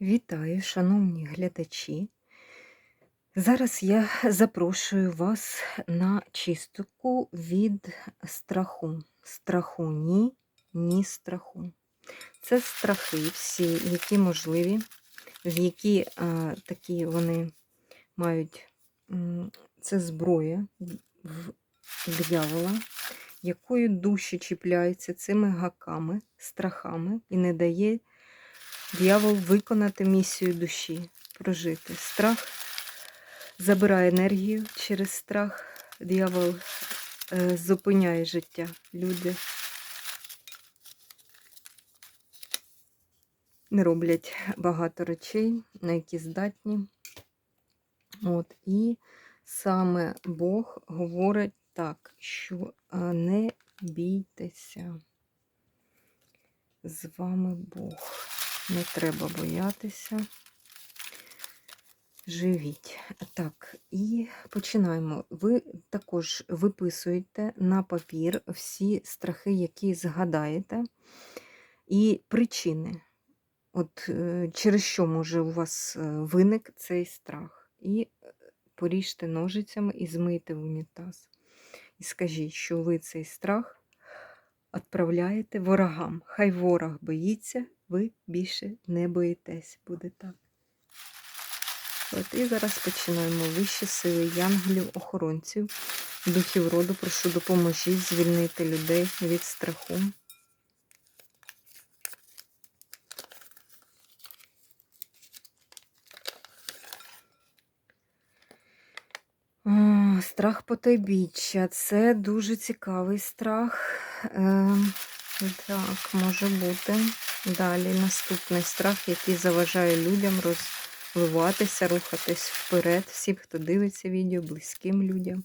Вітаю, шановні глядачі. Зараз я запрошую вас на чистку від страху. Страху ні, ні страху. Це страхи всі, які можливі, в які а, такі вони мають це зброя в диявола, якою душі чіпляються цими гаками, страхами і не дає Дьявол виконати місію душі, прожити. Страх забирає енергію через страх. Дьявол е, зупиняє життя. Люди не роблять багато речей, на які здатні. От, І саме Бог говорить так, що не бійтеся. З вами Бог. Не треба боятися. Живіть. Так, і починаємо. Ви також виписуєте на папір всі страхи, які згадаєте, і причини, от е, через що може у вас е, виник цей страх. І е, поріжте ножицями і змийте в унітаз. І скажіть, що ви цей страх відправляєте ворогам. Хай ворог боїться ви більше не боїтесь. Буде так. От, І зараз починаємо. Вищі сили, янголів, охоронців, духів роду, прошу допоможіть звільнити людей від страху. О, страх потайбіччя. Це дуже цікавий страх. Е, так, може бути. Далі наступний страх, який заважає людям розвиватися, рухатись вперед. Всім, хто дивиться відео, близьким людям.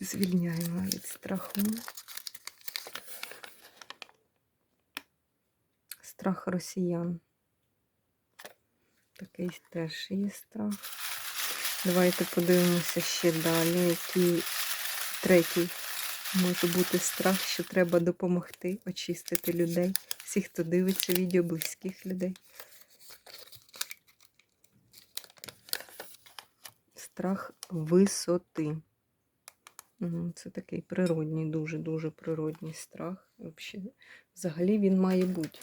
Звільняємо від страху. Страх росіян. Такий теж є страх. Давайте подивимося ще далі, який третій може бути страх, що треба допомогти очистити людей. Всіх, хто дивиться відео близьких людей. Страх висоти. Це такий природній, дуже-дуже природній страх. Взагалі він має бути.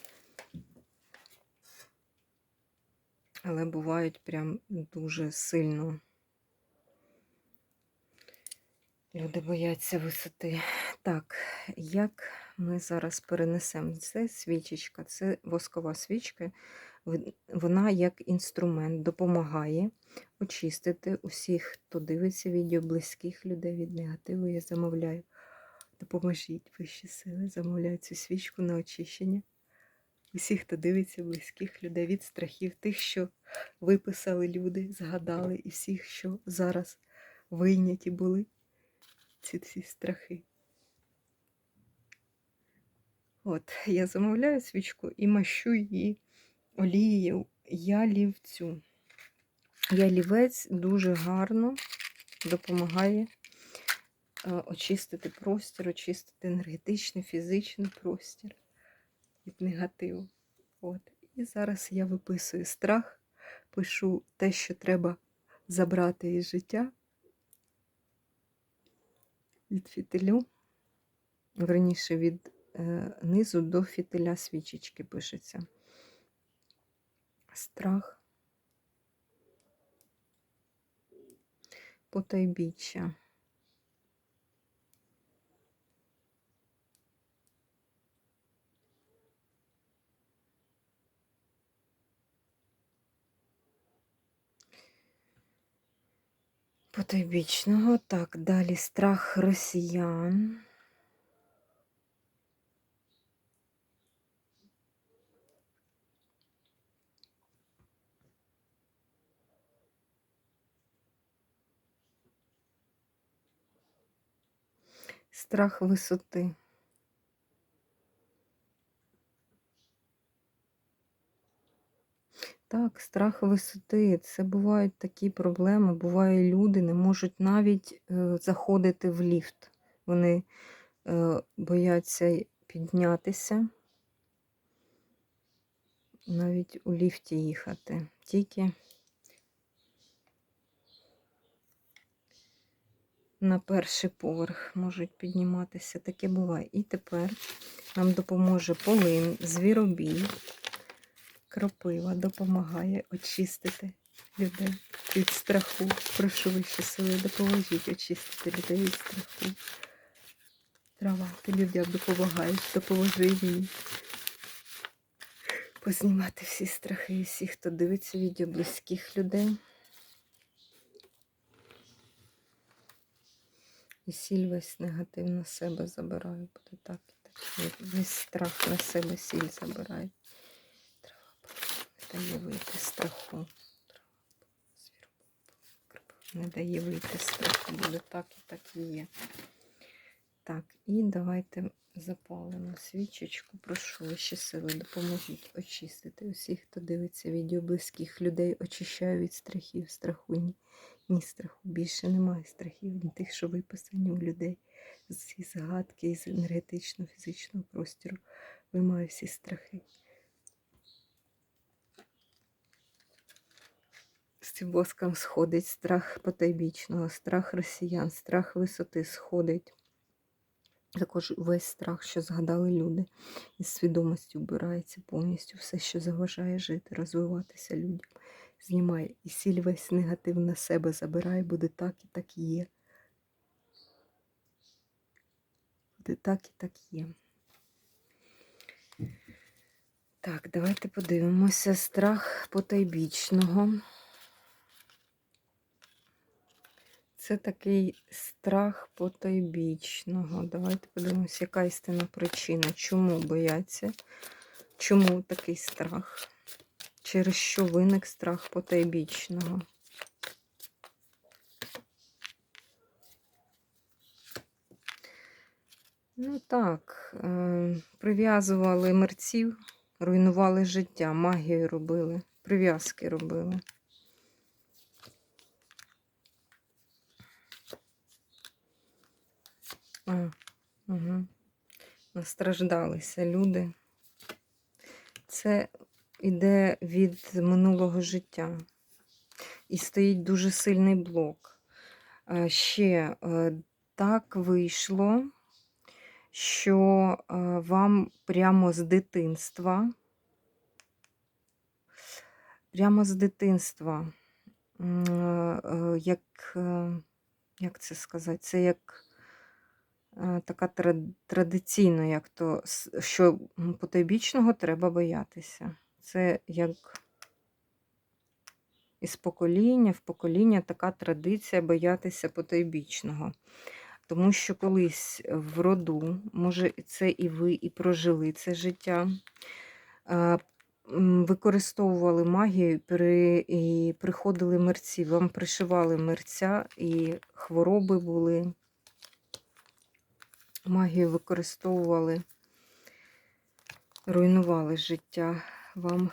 Але бувають прям дуже сильно. Люди бояться висоти. Так, як ми зараз перенесемо це свічечка, це воскова свічка, вона як інструмент допомагає очистити усіх, хто дивиться відео близьких людей від негативу. Я замовляю. Допоможіть вищі сили, замовляю цю свічку на очищення. Усіх, хто дивиться близьких людей від страхів, тих, що виписали люди, згадали, і всіх, що зараз вийняті були ці ці страхи. От, я замовляю свічку і мащу її олією ялівцю. Ялівець дуже гарно допомагає е, очистити простір, очистити енергетичний, фізичний простір від негативу. От. І зараз я виписую страх, пишу те, що треба забрати із життя від фітилю, верніше від е, низу до фітиля свічечки пишеться. Страх, потайбіччя. Потойбічного. Так, далі страх росіян. Страх висоти. Так, страх висоти. Це бувають такі проблеми. Буває, люди не можуть навіть е, заходити в ліфт. Вони е, бояться піднятися. навіть у ліфті їхати. Тільки на перший поверх можуть підніматися. Таке буває. І тепер нам допоможе полин, звіробій, кропива допомагає очистити людей від страху. Прошу вище сили, допоможіть очистити людей від страху. Трава, ти людям допомагаєш, допоможи мені. Познімати всі страхи і всі, хто дивиться відео близьких людей. І сіль весь негатив на себе забираю. Буде так і так. Весь страх на себе сіль забирає. Дає вийти страху. Не дає вийти страху. Буде так і так і є. Так, і давайте запалимо свічечку. Прошу ваші сили, допоможіть очистити усіх, хто дивиться відео близьких людей, очищаю від страхів, страху. Ні, ні страху. Більше немає страхів, ні тих, що виписані у людей. Всі загадки із енергетичного, фізичного простору. Вимаю всі страхи. З цим воском сходить страх потайбічного, страх росіян, страх висоти сходить. Також весь страх, що згадали люди, із свідомості вбирається повністю все, що заважає жити, розвиватися людям. Знімає і сіль весь негатив на себе забирає, буде так і так є. Буде так і так є. Так, давайте подивимося. Страх потайбічного. Це такий страх потойбічного. Давайте подивимося, яка істинна причина, чому бояться, чому такий страх, через що виник страх потойбічного. Ну так, е, прив'язували мерців, руйнували життя, магію робили, прив'язки робили. А, угу. Настраждалися люди. Це йде від минулого життя. І стоїть дуже сильний блок. Ще е, так вийшло, що е, вам прямо з дитинства, прямо з дитинства, е, як, як це сказати, це як така тра- традиційно, як то, що потойбічного треба боятися. Це як із покоління в покоління така традиція боятися потойбічного. Тому що колись в роду, може, це і ви, і прожили це життя, е, використовували магію і приходили мерці, вам пришивали мерця, і хвороби були. Магію використовували, руйнували життя вам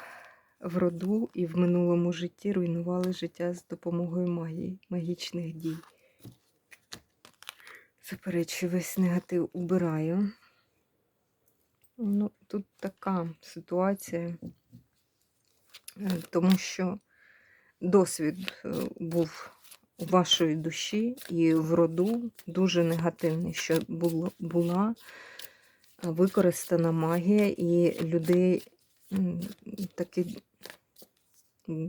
в роду і в минулому житті руйнували життя з допомогою магії, магічних дій. Заперечую, весь негатив убираю. Ну, тут така ситуація, е, тому що досвід е, був у вашої душі і в роду дуже негативний, що була використана магія, і людей таки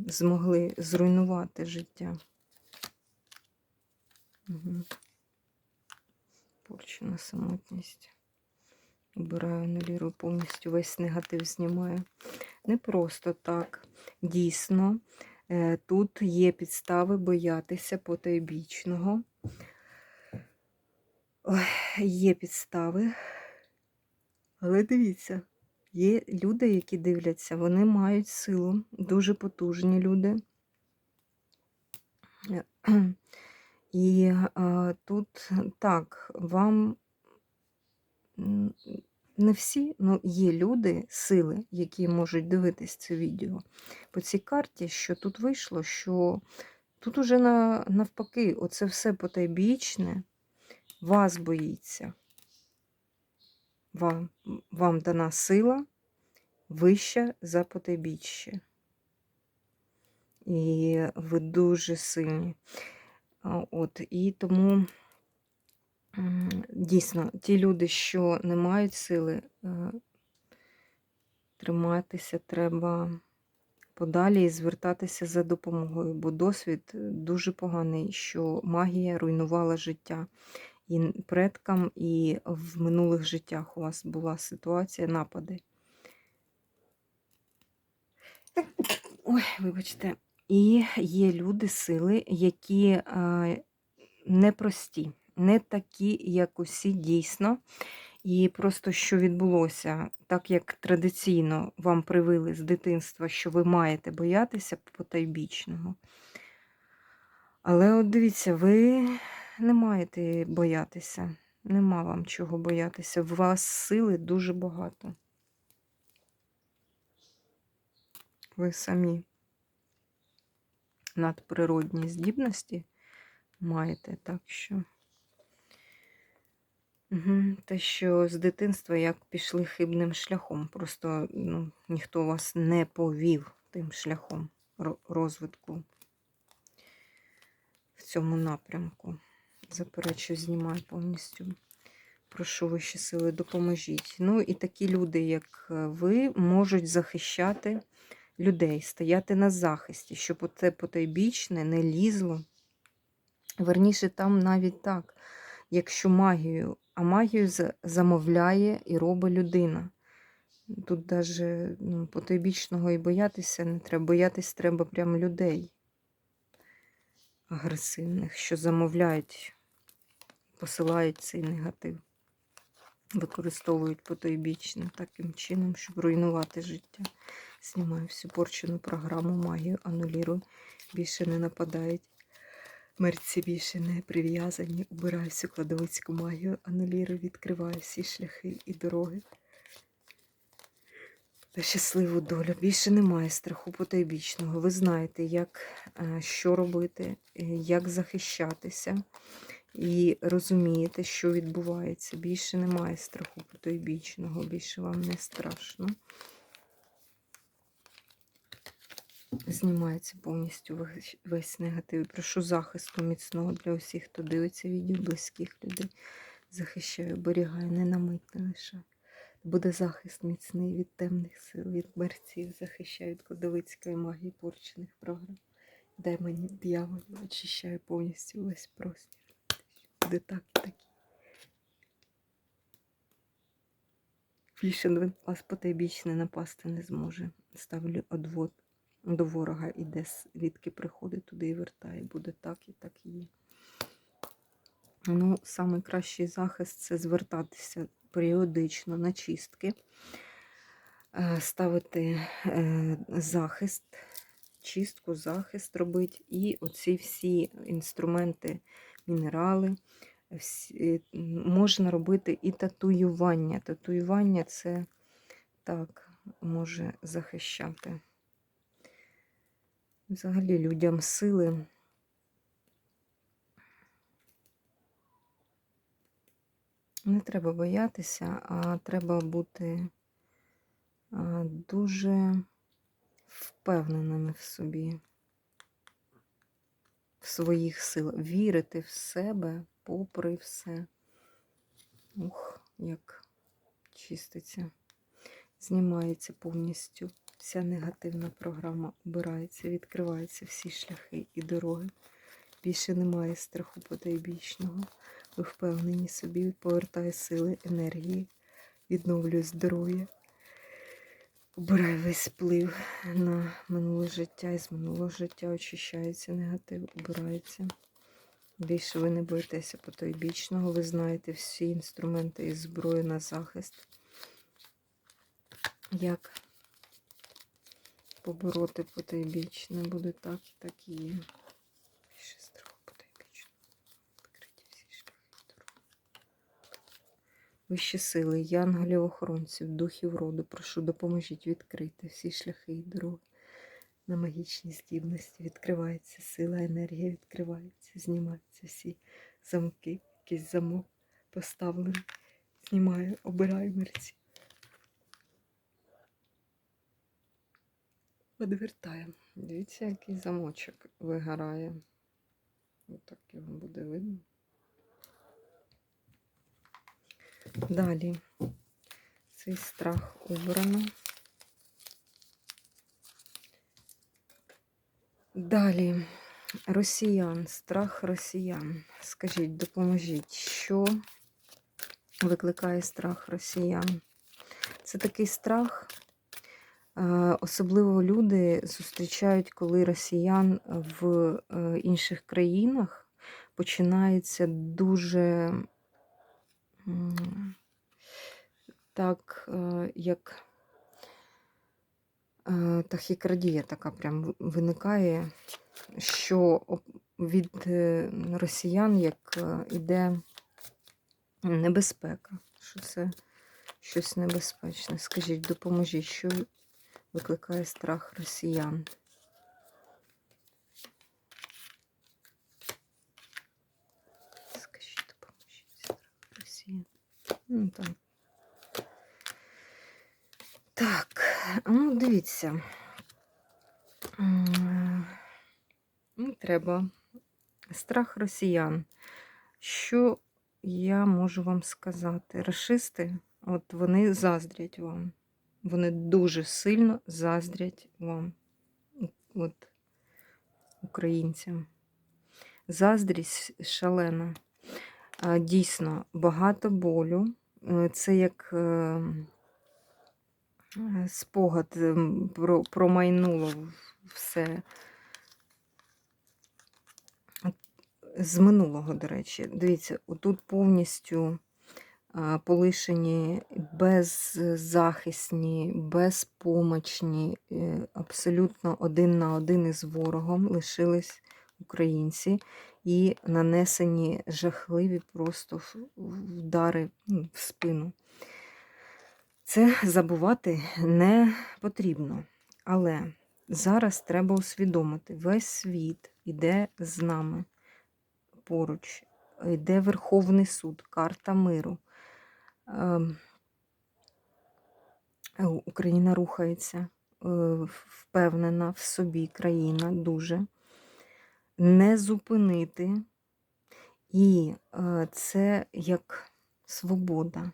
змогли зруйнувати життя. Угу. Порчена самотність. Убираю, анулірую повністю весь негатив знімаю. Не просто так. Дійсно, тут є підстави боятися потойбічного. Ой, є підстави. Але дивіться, є люди, які дивляться, вони мають силу, дуже потужні люди. Е, І а, тут так, вам не всі, ну є люди, сили, які можуть дивитись це відео. По цій карті, що тут вийшло, що тут уже на, навпаки, оце все потайбічне, вас боїться. Вам, вам дана сила, вища за потайбіччя. І ви дуже сильні. От, і тому дійсно ті люди, що не мають сили, е, триматися треба подалі і звертатися за допомогою, бо досвід дуже поганий, що магія руйнувала життя. І предкам, і в минулих життях у вас була ситуація напади. Ой, вибачте. І є люди, сили, які е, непрості, не такі, як усі дійсно. І просто що відбулося, так як традиційно вам привили з дитинства, що ви маєте боятися потайбічного. Але от дивіться, ви не маєте боятися. Нема вам чого боятися. В вас сили дуже багато. Ви самі надприродні здібності маєте, так що. Угу. Те, що з дитинства як пішли хибним шляхом. Просто ну, ніхто вас не повів тим шляхом розвитку в цьому напрямку. Заперечую, знімаю повністю. Прошу вищі сили, допоможіть. Ну і такі люди, як е, ви, можуть захищати людей, стояти на захисті, щоб оце потайбічне не лізло. Верніше, там навіть так, якщо магію, а магію замовляє і робить людина. Тут навіть ну, потойбічного і боятися не треба. Боятись треба прямо людей агресивних, що замовляють, посилають цей негатив, використовують потойбічно таким чином, щоб руйнувати життя. Знімаю всю порчену програму, магію, анулірую, більше не нападають. Мерці більше не прив'язані. Убираю всю кладовицьку магію, анулірую, відкриваю всі шляхи і дороги. Та щасливу долю. Більше немає страху потайбічного. Ви знаєте, як, е, що робити, е, як захищатися. І розумієте, що відбувається. Більше немає страху потойбічного, більше вам не страшно. Знімається повністю весь- негатив. Прошу захисту міцного для усіх, хто дивиться відео, близьких людей. Захищаю, оберігаю, не на мить не лише. Буде захист міцний від темних сил, від мерців, захищаю від кладовицької магії порчених програм. Дай мені дьяволів, очищаю повністю весь простір. Буде так і так. Більше на вас потайбічне напасти не зможе. Ставлю одвод до ворога іде, звідки приходить туди і вертає. Буде так і так і є. Ну, найкращий захист це звертатися періодично на чистки, е, ставити е, захист, чистку, захист робити. І оці всі інструменти, мінерали. Всі, можна робити і татуювання. Татуювання це так може захищати. Взагалі людям сили. Не треба боятися, а треба бути дуже впевненими в собі, в своїх силах, вірити в себе попри все. Ух, як чиститься, знімається повністю. Вся негативна програма обирається, відкриваються всі шляхи і дороги. Більше немає страху потайбічного. Ви впевнені собі, повертає сили, енергії, відновлює здоров'я. Обирає весь вплив на минуле життя, і з минулого життя очищається негатив, обирається. Більше ви не боїтеся потойбічного, ви знаєте всі інструменти і зброю на захист. Як побороти потайбічне буде так і так і є. Більше страху потайбічного. Відкриті всі шляхи. Вищі сили, янголів, охоронців, духів роду, прошу, допоможіть відкрити всі шляхи і дороги. На магічні здібності відкривається сила, енергія відкривається, знімаються всі замки, якийсь замок поставлений. Знімаю, обираю мерці. Відвертаємо. Дивіться, який замочок вигорає. Отак його буде видно. Далі цей страх убрано. Далі росіян, страх росіян. Скажіть, допоможіть, що викликає страх росіян? Це такий страх, особливо люди зустрічають, коли росіян в е, інших країнах починається дуже так, е, як е, тахікардія така прям виникає, що від е, росіян як е, іде небезпека, що це щось небезпечне. Скажіть, допоможіть, що викликає страх росіян? Скажіть, допоможіть страх росіян. Ну, так. Так, ну дивіться. Не треба. Страх росіян. Що я можу вам сказати? Рашисти, от вони заздрять вам. Вони дуже сильно заздрять вам, от українцям. Заздрість шалена. Дійсно, багато болю. Е, Це як е, спогад ем, промайнуло все. З минулого, до речі, дивіться, отут повністю полишені беззахисні, безпомочні, е, абсолютно один на один із ворогом лишились українці і нанесені жахливі просто вдари ну, в спину. Це забувати не потрібно. Але зараз треба усвідомити, весь світ іде з нами поруч, йде Верховний суд, карта миру. Е, Україна рухається, е, впевнена в собі країна дуже. Не зупинити. І е, це як свобода.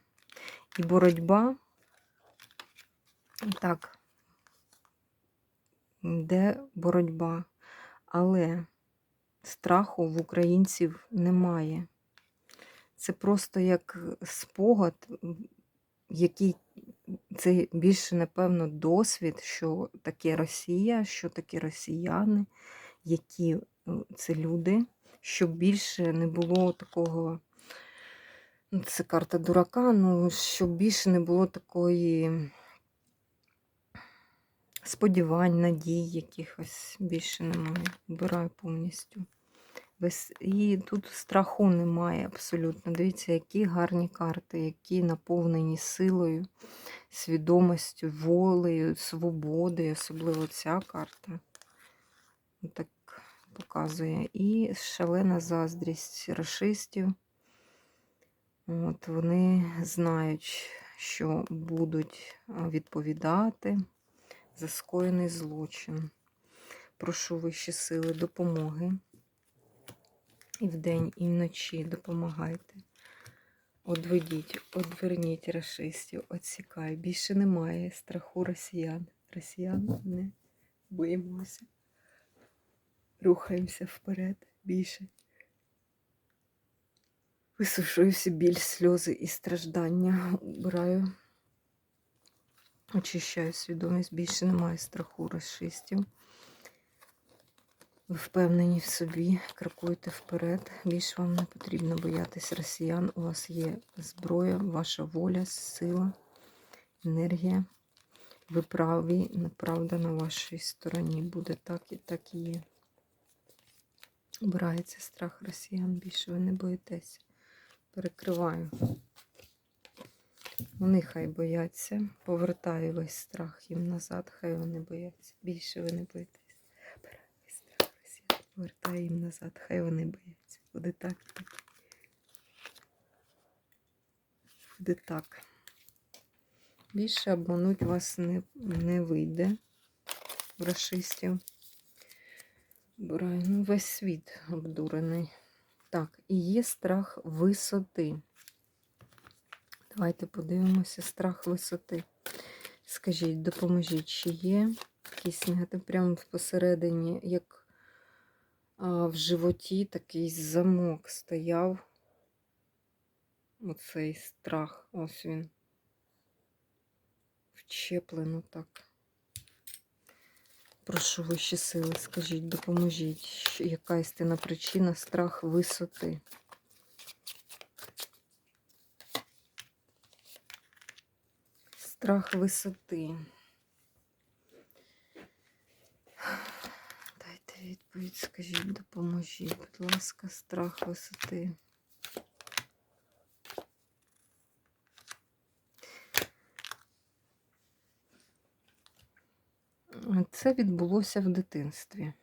І боротьба так, йде боротьба, але страху в українців немає. Це просто як спогад, який це більше, напевно, досвід, що таке Росія, що таке росіяни, які е, це люди, щоб більше не було такого. ну, Це карта дурака, ну щоб більше не було такої сподівань, надій якихось більше немає. Вбираю повністю. І тут страху немає абсолютно. Дивіться, які гарні карти, які наповнені силою, свідомістю, волею, свободою, особливо ця карта. Так показує. І шалена заздрість расистів. От Вони знають, що будуть відповідати за скоєний злочин. Прошу вищі сили допомоги. І вдень, і вночі допомагайте. Одведіть, одверніть расистів, отсікай. Більше немає страху росіян. Росіян не боїмося. Рухаємося вперед більше. Висушую всі біль, сльози і страждання. Убираю. Очищаю свідомість, більше немає страху расистів. Ви впевнені в собі, крокуйте вперед. Більше вам не потрібно боятись росіян. У вас є зброя, ваша воля, сила, енергія. Ви праві, правда на вашій стороні. Буде так і так і є. Обирається страх росіян, більше ви не боїтеся. Перекриваю. Вони хай бояться. Повертаю весь страх їм назад, хай вони бояться. Більше ви не боїтеся. Обираю весь страх росіян, повертаю їм назад, хай вони бояться. Буде так. Буде так. Більше обмануть вас не, не вийде. рашистів. Обираю. Ну, весь світ обдурений. Так, і є страх висоти. Давайте подивимося страх висоти. Скажіть, допоможіть, чи є якийсь негатив прямо посередині, як в животі такий замок стояв. Оцей страх. Ось він. Вчеплено так. Прошу вищі сили, скажіть, допоможіть, яка істинна причина страх висоти. Страх висоти. Відповідь, скажіть, допоможіть, будь ласка, страх висоти. Це відбулося в дитинстві.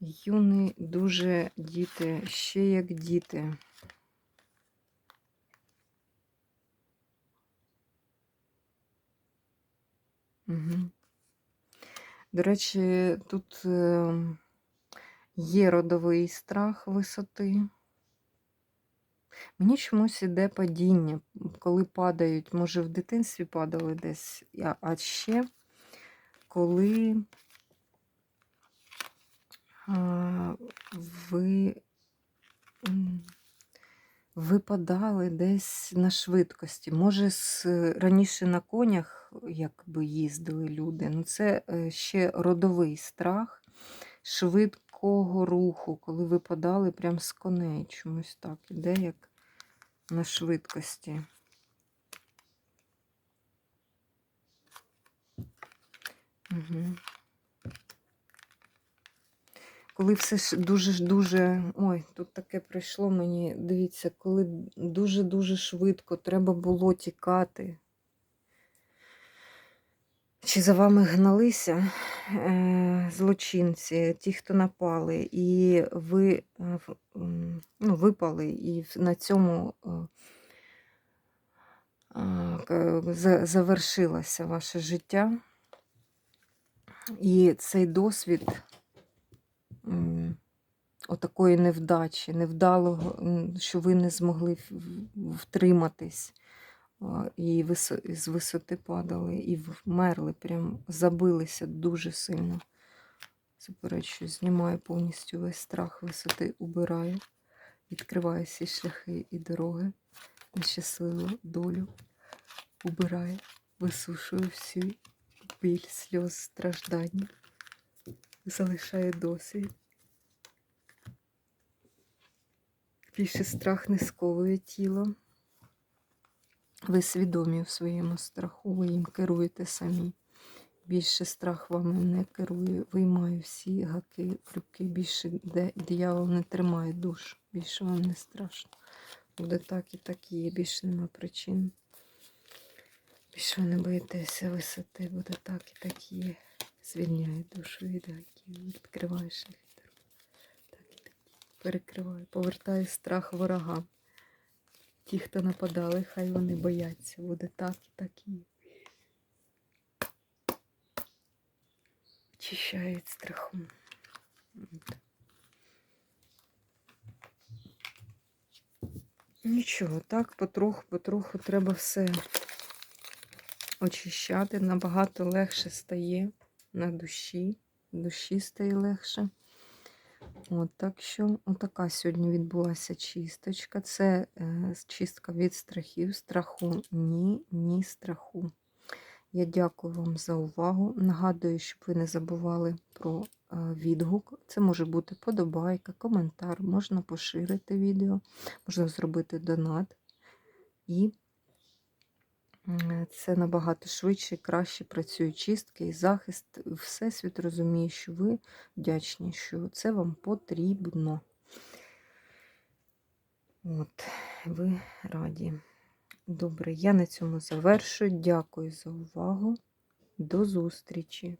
Юні дуже діти, ще як діти. Угу. До речі, тут е, є родовий страх висоти. Мені чомусь іде падіння, коли падають, може в дитинстві падали десь, а- ще коли ви випадали десь на швидкості. Може, з, раніше на конях якби їздили люди. Ну, це е, ще родовий страх швидкого руху, коли випадали прям з коней. Чомусь так іде, як на швидкості. Угу. Коли все ж дуже-дуже. Ой, тут таке прийшло мені. Дивіться, коли дуже-дуже швидко треба було тікати. Чи за вами гналися е, злочинці, ті, хто напали, і ви е, ну, випали, і на цьому е, завершилося ваше життя. І цей досвід отакої невдачі, невдалого, що ви не змогли втриматись, і з висоти падали, і вмерли, прям забилися дуже сильно. Заперечую, знімаю повністю весь страх висоти, убираю, відкриваю всі шляхи і дороги на щасливу долю, убираю, висушую всі біль, сльоз, страждання, залишаю досвід. Більше страх не сковує тіло. Ви свідомі в своєму страху, ви їм керуєте самі. Більше страх вами не керує. Виймаю всі гаки, крюки, більше де диявол не тримає душ. Більше вам не страшно. Буде так і так і є. Більше нема причин. Більше ви не боїтеся висоти, буде так і так і є. Звільняю душу від гаків, відкриваю шляхи. Так. Перекриваю, повертаю страх ворогам. Ті, хто нападали, хай вони бояться. Буде так і так і. Очищають страхом. Нічого, так, потроху, потроху треба все очищати. Набагато легше стає на душі. Душі стає легше. От, так що отака сьогодні відбулася чисточка. Це е, чистка від страхів. Страху ні, ні страху. Я дякую вам за увагу. Нагадую, щоб ви не забували про е, відгук. Це може бути подобайка, коментар, можна поширити відео, можна зробити донат. І це набагато швидше і краще працює чистки і захист. Всесвіт розуміє, що ви вдячні, що це вам потрібно. От, ви раді. Добре, я на цьому завершую. Дякую за увагу. До зустрічі!